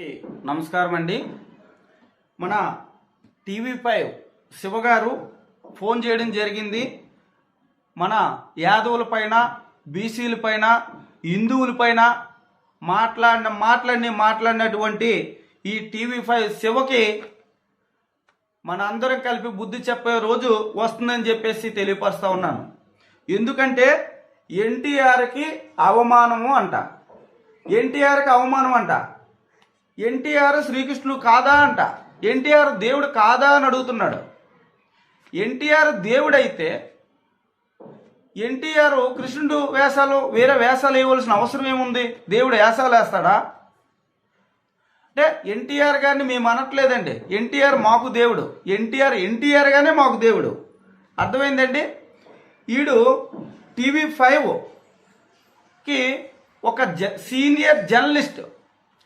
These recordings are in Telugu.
నమస్కారం అండి మన టీవీ ఫైవ్ శివగారు ఫోన్ చేయడం జరిగింది. మన యాదవుల పైన బీసీల పైన హిందువుల పైన మాట్లాడిన మాట్లాడిని మాట్లాడినటువంటి ఈ టీవీ ఫైవ్ శివకి మన అందరం కలిపి బుద్ధి చెప్పే రోజు వస్తుందని చెప్పేసి తెలియపరుస్తూ ఉన్నాను. ఎందుకంటే ఎన్టీఆర్కి అవమానము అంట. ఎన్టీఆర్కి అవమానం అంట. ఎన్టీఆర్ శ్రీకృష్ణుడు కాదా అంట. ఎన్టీఆర్ దేవుడు కాదా అని అడుగుతున్నాడు. ఎన్టీఆర్ దేవుడైతే ఎన్టీఆర్ కృష్ణుడు వేషాలు వేరే వేషాలు వేయవలసిన అవసరం ఏముంది? దేవుడు వేషాలు వేస్తాడా? అంటే ఎన్టీఆర్ గారిని మేము అనట్లేదండి. ఎన్టీఆర్ మాకు దేవుడు. ఎన్టీఆర్ ఎన్టీఆర్ గానే మాకు దేవుడు. అర్థమైందండి? ఈడు టీవీ ఫైవ్కి ఒక జ సీనియర్ జర్నలిస్ట్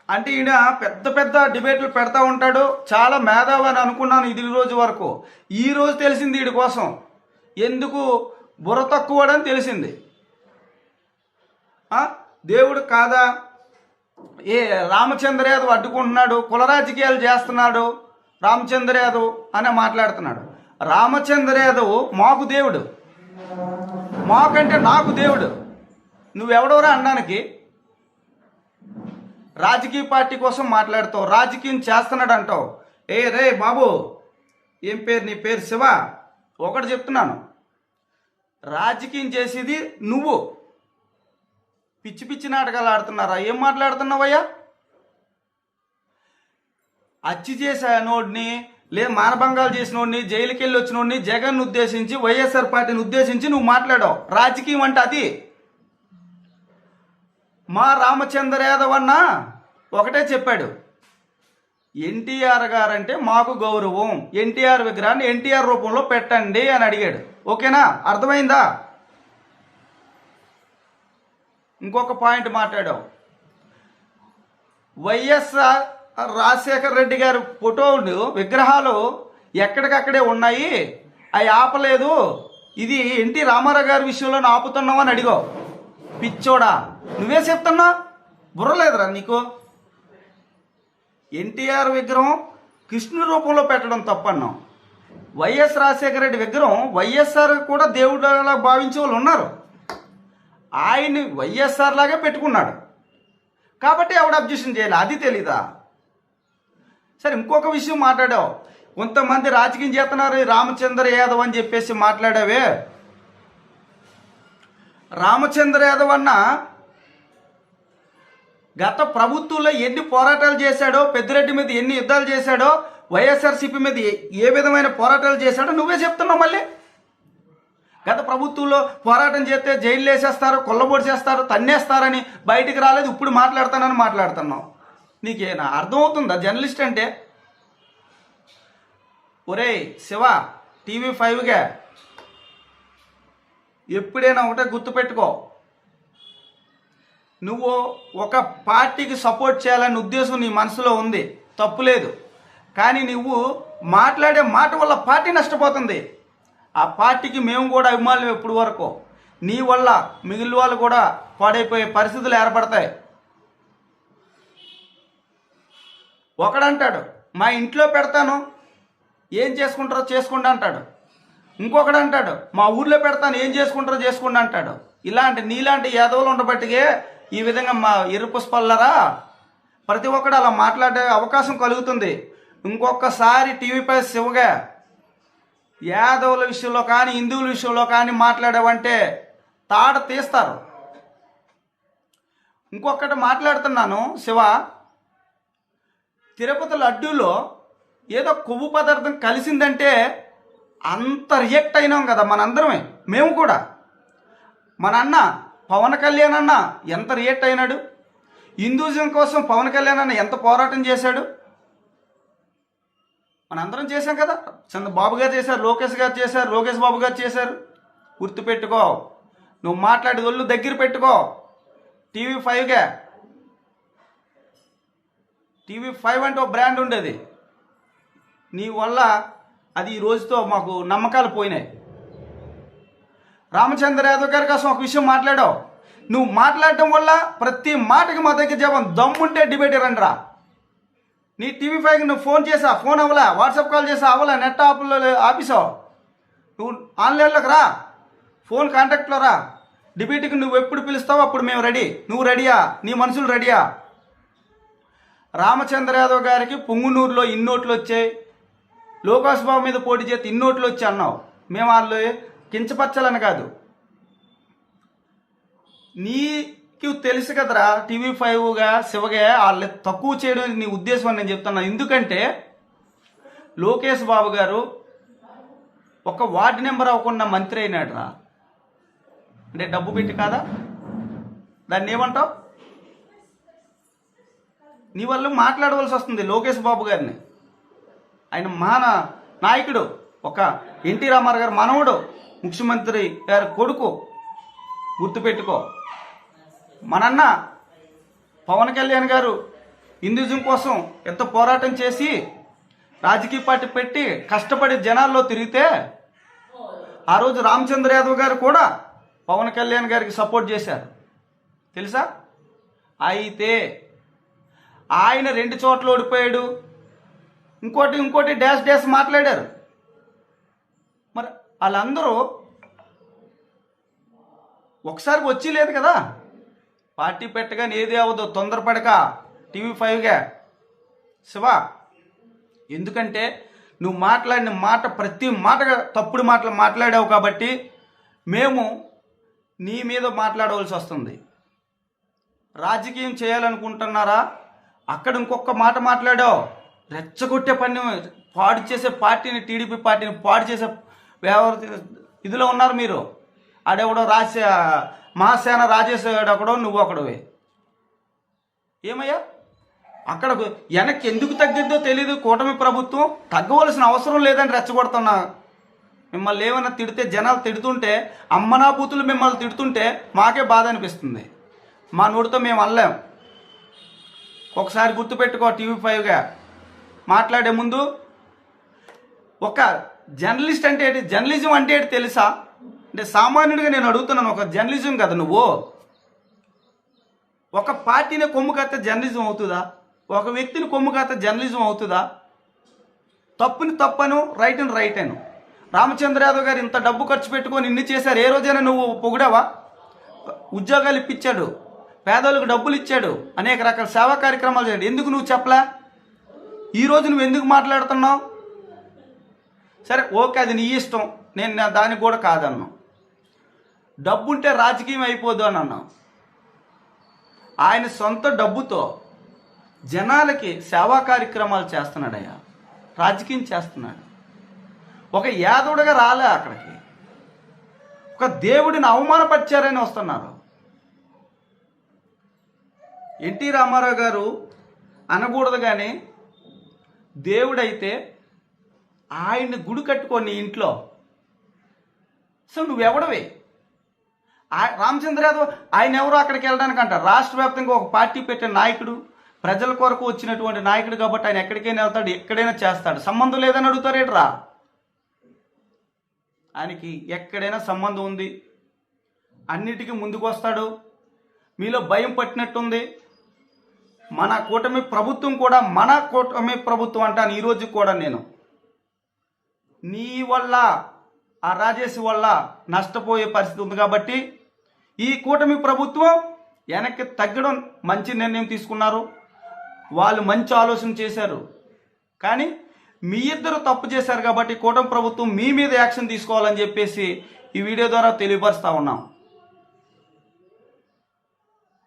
అంటే ఈయన పెద్ద పెద్ద డిబేట్లు పెడతా ఉంటాడు. చాలా మేధావి అని అనుకున్నాను ఇది రోజు వరకు. ఈ రోజు తెలిసింది వీడి కోసం. ఎందుకు? బుర్ర తక్కువడని తెలిసింది. దేవుడు కాదా? ఏ రామచంద్ర యాదవ్ అడ్డుకుంటున్నాడు. కుల రాజకీయాలు చేస్తున్నాడు. రామచంద్ర యాదవ్ అని మాట్లాడుతున్నాడు. రామచంద్ర యాదవ్ మాకు దేవుడు. మాకంటే నాకు దేవుడు. నువ్వెవడోరా అనడానికి రాజకీయ పార్టీ కోసం మాట్లాడుతావు రాజకీయం చేస్తున్నాడు అంటావు ఏ రే బాబు ఏం పేరు నీ పేరు శివ? ఒకటి చెప్తున్నాను. రాజకీయం చేసేది నువ్వు. పిచ్చి పిచ్చి నాటకాలు ఆడుతున్నారా? ఏం మాట్లాడుతున్నావయ్యా? అచ్చి చేసానోడిని లే మానభంగాలు చేసినోడిని జైలుకి వెళ్ళి వచ్చినోడిని జగన్ ఉద్దేశించి వైఎస్ఆర్ పార్టీని ఉద్దేశించి నువ్వు మాట్లాడావు. రాజకీయం అంటే అది. మా రామచంద్ర యాదవ్ అన్న ఒకటే చెప్పాడు. ఎన్టీఆర్ గారంటే మాకు గౌరవం. ఎన్టీఆర్ విగ్రహాన్ని ఎన్టీఆర్ రూపంలో పెట్టండి అని అడిగాడు. ఓకేనా? అర్థమైందా? ఇంకొక పాయింట్ మాట్లాడాం. వైఎస్ఆర్ రాజశేఖర రెడ్డి గారి ఫోటోలు విగ్రహాలు ఎక్కడికక్కడే ఉన్నాయి. అవి ఆపలేదు. ఇది ఎన్టీ రామారావు గారి విషయంలో ఆపుతున్నావు అని అడిగావు పిచ్చోడా? నువ్వే చెప్తున్నా? బుర్రలేదురా నీకు? ఎన్టీఆర్ విగ్రహం కృష్ణుడి రూపంలో పెట్టడం తప్పన్నాం వైఎస్ రాజశేఖర రెడ్డి విగ్రహం వైఎస్ఆర్ కూడా దేవుడులా భావించే వాళ్ళు ఉన్నారు. ఆయన్ని వైఎస్ఆర్ లాగే పెట్టుకున్నాడు. కాబట్టి ఆవిడ అబ్జెక్షన్ చేయాలి? అది తెలీదా? సరే ఇంకొక విషయం మాట్లాడావు. కొంతమంది రాజకీయం చేస్తున్నారు రామచంద్ర యాదవ్ అని చెప్పేసి మాట్లాడావే. రామచంద్ర యాదవ్ అన్న గత ప్రభుత్వంలో ఎన్ని పోరాటాలు చేశాడో పెద్దిరెడ్డి మీద ఎన్ని యుద్ధాలు చేశాడో వైఎస్ఆర్సీపీ మీద ఏ- ఏ విధమైన పోరాటాలు చేశాడో నువ్వే చెప్తున్నావు మళ్ళీ. గత ప్రభుత్వంలో పోరాటం చేస్తే జైలు వేసేస్తారు కొల్లబొడి చేస్తారు తన్నేస్తారని బయటికి రాలేదు ఇప్పుడు మాట్లాడతానని మాట్లాడుతున్నావు. నీకేనా అర్థమవుతుందా జర్నలిస్ట్ అంటే? ఒరేయ్ శివ టీవీ ఫైవ్గా ఎప్పుడైనా ఒకటే గుర్తుపెట్టుకో నువ్వు ఒక పార్టీకి సపోర్ట్ చేయాలనే ఉద్దేశం నీ మనసులో ఉంది. తప్పులేదు కానీ నువ్వు మాట్లాడే మాట వల్ల పార్టీ నష్టపోతుంది. ఆ పార్టీకి మేము కూడా అభిమానులు ఎప్పుడు వరకు. నీ వల్ల మిగిలిన వాళ్ళు కూడా పాడైపోయే పరిస్థితులు ఏర్పడతాయి. ఒకడంటాడు మా ఇంట్లో పెడతాను. ఏం చేసుకుంటారో చేసుకోండి అంటాడు. ఇంకొకడు అంటాడు మా ఊర్లో పెడతాను ఏం చేసుకుంటారో చేసుకోండి అంటాడు. ఇలాంటి నీలాంటి యాదవులు ఉండబట్టిగే ఈ విధంగా మా ఎరుపుష్పల్లరా ప్రతి ఒక్కడు అలా మాట్లాడే అవకాశం కలుగుతుంది. ఇంకొకసారి టీవీపై శివగా యాదవుల విషయంలో కానీ హిందువుల విషయంలో కానీ మాట్లాడావంటే తాడ తీస్తారు. ఇంకొకటి మాట్లాడుతున్నాను శివ తిరుపతి లడ్డూలో ఏదో కొవ్వు పదార్థం కలిసిందంటే అంత రియాక్ట్ అయినాం కదా మనందరమే. మేము కూడా. మన అన్న పవన్ కళ్యాణ్ అన్న ఎంత రియాక్ట్ అయినాడు? హిందూజం కోసం పవన్ కళ్యాణ్ అన్న ఎంత పోరాటం చేశాడు? మనందరం చేశాం కదా. చంద్రబాబు గారు చేశారు లోకేష్ గారు చేశారు లోకేష్ బాబు గారు చేశారు. గుర్తుపెట్టుకో. నువ్వు మాట్లాడే ఒళ్ళు దగ్గర పెట్టుకో. టీవీ ఫైవ్గా టీవీ ఫైవ్ అంటే ఒక బ్రాండ్ ఉండేది. నీ వల్ల అది ఈ రోజుతో మాకు నమ్మకాలు పోయినాయి. రామచంద్ర యాదవ్ గారి కోసం ఒక విషయం మాట్లాడావు. నువ్వు మాట్లాడటం వల్ల ప్రతి మాటకి మా దగ్గర జవాబు దమ్ముంటే డిబేట్ రండిరా నీ టీవీ ఫైవ్కి నువ్వు ఫోన్ చేసా ఫోన్ అవ్వలా వాట్సాప్ కాల్ చేసా అవ్వలా నెట్ ఆపులో ఆఫీసావు నువ్వు ఆన్లైన్లోకి రా ఫోన్ కాంటాక్ట్లో రా. డిబేట్కి నువ్వు ఎప్పుడు పిలుస్తావో అప్పుడు మేము రెడీ. నువ్వు రెడీయా? నీ మనుషులు రెడీయా? రామచంద్ర యాదవ్ గారికి పొంగునూరులో ఇన్నోట్లు వచ్చాయి. లోకేష్ మీద పోటీ చేస్తే ఇన్నోట్లు వచ్చి అన్నావు. మేము వాళ్ళు కించపరచాలని కాదు. నీకు తెలుసు కదరా టీవీ ఫైవ్గా శివగా వాళ్ళు తక్కువ చేయడం నీ ఉద్దేశం అని నేను చెప్తున్నా. ఎందుకంటే లోకేష్ బాబు గారు ఒక వార్డు నెంబర్ అవ్వకుండా మంత్రి అయినాడు రా అంటే డబ్బు పెట్టి కాదా? దాన్ని ఏమంటావు? నీ వల్ల మాట్లాడవలసి వస్తుంది లోకేష్ బాబు గారిని. ఆయన మాన నాయకుడు ఒక ఎన్టీ రామారావు గారు మనవడు ముఖ్యమంత్రి గారి కొడుకు. గుర్తుపెట్టుకో. మనన్న పవన్ కళ్యాణ్ గారు హిందూజం కోసం ఎంత పోరాటం చేసి రాజకీయ పార్టీ పెట్టి కష్టపడి జనాల్లో తిరిగితే ఆ రోజు రామచంద్ర యాదవ్ గారు కూడా పవన్ కళ్యాణ్ గారికి సపోర్ట్ చేశారు. తెలుసా? అయితే ఆయన రెండు చోట్ల ఓడిపోయాడు. ఇంకోటి ఇంకోటి డాష్ డాష్ మాట్లాడారు. మరి వాళ్ళందరూ ఒకసారి వచ్చి లేదు కదా? పార్టీ పెట్టగానే ఏది అవ్వదు తొందరపడక. టీవీ ఫైవ్గా శివ ఎందుకంటే నువ్వు మాట్లాడిన మాట ప్రతి మాట తప్పుడు మాటలు మాట్లాడావు కాబట్టి మేము నీ మీద మాట్లాడవలసి వస్తుంది. రాజకీయం చేయాలనుకుంటున్నారా? అక్కడ ఇంకొక మాట మాట్లాడావు. రెచ్చగొట్టే పని పాడు చేసే పార్టీని టీడీపీ పార్టీని పాడు చేసే వ్యవహార ఇదిలో ఉన్నారు మీరు. ఆడెవడో రాసే మహాసేన రాజేష్ ఒకడో నువ్వు ఒకడవే ఏమయ్యా? అక్కడ వెనక్కి ఎందుకు తగ్గిద్దో తెలియదు కూటమి ప్రభుత్వం తగ్గవలసిన అవసరం లేదని రెచ్చగొడుతున్నా. మిమ్మల్ని ఏమైనా తిడితే జనాలు తిడుతుంటే అమ్మనా బూతులు మిమ్మల్ని తిడుతుంటే మాకే బాధ అనిపిస్తుంది. మా నోటితో మేము అనలేం. ఒకసారి గుర్తుపెట్టుకో టీవీ ఫైవ్గా. మాట్లాడే ముందు ఒక జర్నలిస్ట్ అంటే ఏంటి? జర్నలిజం అంటే ఏంటి తెలుసా? అంటే సామాన్యుడిగా నేను అడుగుతున్నాను ఒక జర్నలిజం కదా నువ్వు? ఒక పార్టీని కొమ్ము కత్తే జర్నలిజం అవుతుందా? ఒక వ్యక్తిని కొమ్ము కత్తే జర్నలిజం అవుతుందా? తప్పుని తప్పను రైట్ని రైట్ అను రామచంద్ర యాదవ్ గారు ఇంత డబ్బు ఖర్చు పెట్టుకొని ఇన్ని చేశారు ఏ రోజైనా నువ్వు పొగిడావా? ఉద్యోగాలు ఇప్పించాడు పేదలకు డబ్బులు ఇచ్చాడు అనేక రకాల సేవా కార్యక్రమాలు చేయండి ఎందుకు నువ్వు చెప్పలే? ఈరోజు నువ్వు ఎందుకు మాట్లాడుతున్నావు? సరే ఓకే అది నీ ఇష్టం. నేను నా దానికి కూడా కాదన్నాను. డబ్బుంటే రాజకీయం అయిపోదు అని అన్నావు. ఆయన సొంత డబ్బుతో జనాలకి సేవా కార్యక్రమాలు చేస్తున్నాడయ్యా. రాజకీయం చేస్తున్నాడు. ఒక యాదవుడిగా రాలే అక్కడికి. ఒక దేవుడిని అవమానపరిచారని వస్తున్నారు. ఎన్టీ రామారావు గారు అనకూడదు కానీ దేవుడైతే ఆయన్ని గుడి కట్టుకొని ఇంట్లో. సో నువ్వెవడవే? రామచంద్ర యాదవ్ ఆయన ఎవరు అక్కడికి వెళ్ళడానికి అంట రాష్ట్ర వ్యాప్తంగా ఒక పార్టీ పెట్టిన నాయకుడు ప్రజల కొరకు వచ్చినటువంటి నాయకుడు కాబట్టి ఆయన ఎక్కడికైనా వెళ్తాడు ఎక్కడైనా చేస్తాడు. సంబంధం లేదని అడుగుతారేట్రా ఆయనకి ఎక్కడైనా సంబంధం ఉంది. అన్నిటికీ ముందుకు వస్తాడు మీలో భయం పట్టినట్టుంది. మన కూటమి ప్రభుత్వం కూడా మన కూటమి ప్రభుత్వం అంటాను ఈరోజు కూడా నేను. నీ వల్ల ఆ రాజేష్ వల్ల నష్టపోయే పరిస్థితి ఉంది కాబట్టి ఈ కూటమి ప్రభుత్వం వెనక్కి తగ్గడం మంచి నిర్ణయం తీసుకున్నారు. వాళ్ళు మంచి ఆలోచన చేశారు. కానీ మీ ఇద్దరు తప్పు చేశారు కాబట్టి కూటమి ప్రభుత్వం మీ మీద యాక్షన్ తీసుకోవాలని చెప్పేసి ఈ వీడియో ద్వారా తెలియపరుస్తూ ఉన్నాం.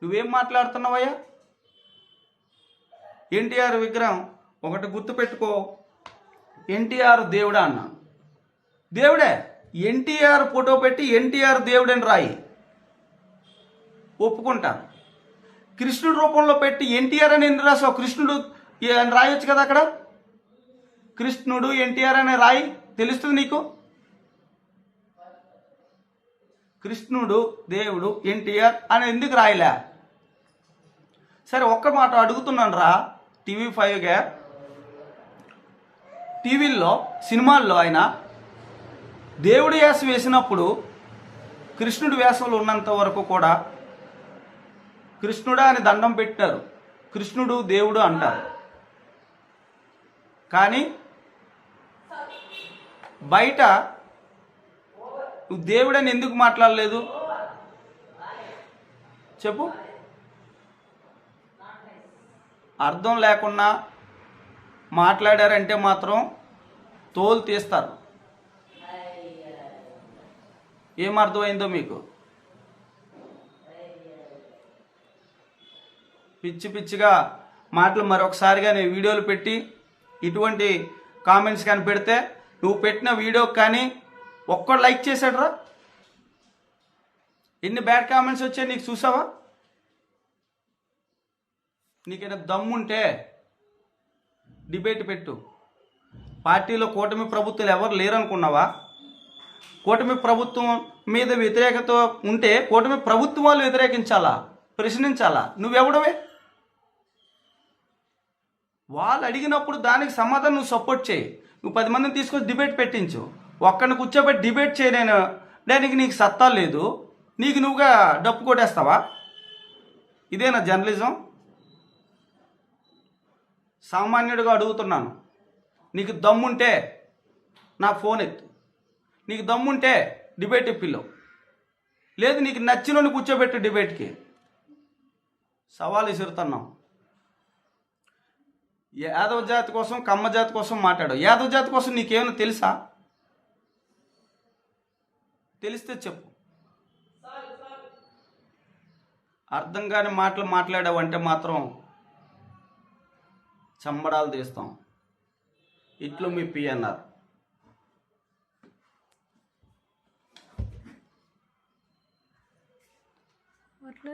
నువ్వేం మాట్లాడుతున్నావయ్యా? ఎన్టీఆర్ విగ్రహం ఒకటి గుర్తుపెట్టుకో. ఎన్టీఆర్ దేవుడా అన్నా. దేవుడే ఎన్టీఆర్ ఫోటో పెట్టి ఎన్టీఆర్ దేవుడని రాయి. ఒప్పుకుంటాను కృష్ణుడు రూపంలో పెట్టి ఎన్టీఆర్ అని ఎందుకు రాసావు? కృష్ణుడు అని రాయొచ్చు కదా అక్కడ? కృష్ణుడు ఎన్టీఆర్ అనే రాయి. తెలుస్తుంది నీకు? కృష్ణుడు దేవుడు ఎన్టీఆర్ అని ఎందుకు రాయలే? సరే ఒక్క మాట అడుగుతున్నాను రా. టీవీ ఫైవ్గా టీవీల్లో సినిమాల్లో ఆయన దేవుడి వేషం వేసినప్పుడు కృష్ణుడి వేషంలో ఉన్నంత వరకు కూడా కృష్ణుడా అని దండం పెట్టారు కృష్ణుడు దేవుడు అంటారు. కానీ బయట దేవుడని ఎందుకు మాట్లాడలేదు? చెప్పు. అర్థం లేకుండా మాట్లాడారంటే మాత్రం తోలు తీస్తారు. ఏం అర్థమైందో మీకు? పిచ్చి పిచ్చిగా మాటలు మరొకసారిగా నేను వీడియోలు పెట్టి ఇటువంటి కామెంట్స్ కానీ పెడితే నువ్వు పెట్టిన వీడియోకి కానీ ఒక్కడు లైక్ చేశాడురా? ఎన్ని బ్యాడ్ కామెంట్స్ వచ్చాయి నీకు చూసావా? నీకైనా దమ్ముంటే డిబేట్ పెట్టు. పార్టీలో కూటమి ప్రభుత్వాలు ఎవరు లేరనుకున్నావా? కూటమి ప్రభుత్వం మీద వ్యతిరేకత ఉంటే కూటమి ప్రభుత్వం వాళ్ళు వ్యతిరేకించాలా? ప్రశ్నించాలా? నువ్వెవడవే? వాళ్ళు అడిగినప్పుడు దానికి సమాధానం నువ్వు సపోర్ట్ చేయి. నువ్వు పది మందిని తీసుకొచ్చి డిబేట్ పెట్టించు. ఒక్కడిని కూర్చోబెట్టి డిబేట్ చేయలేను దానికి నీకు సత్తా లేదు. నీకు నువ్వుగా డప్పు కొట్టేస్తావా? ఇదేనా జర్నలిజం? సామాన్యుడిగా అడుగుతున్నాను. నీకు దమ్ముంటే నా ఫోన్ ఎత్తు. నీకు దమ్ముంటే డిబేట్ పిల్లవు లేదు నీకు నచ్చినోని కూర్చోబెట్టు డిబేట్కి. సవాలు విసురుతున్నాం. యాదవ జాతి కోసం కమ్మ జాతి కోసం మాట్లాడు యాదవ జాతి కోసం నీకేమైనా తెలుసా? తెలిస్తే చెప్పు. అర్థం కాని మాటలు మాట్లాడావంటే మాత్రం చంబడాలు తీస్తాం. ఇట్లు మీ పిఎన్ఆర్ అట్లా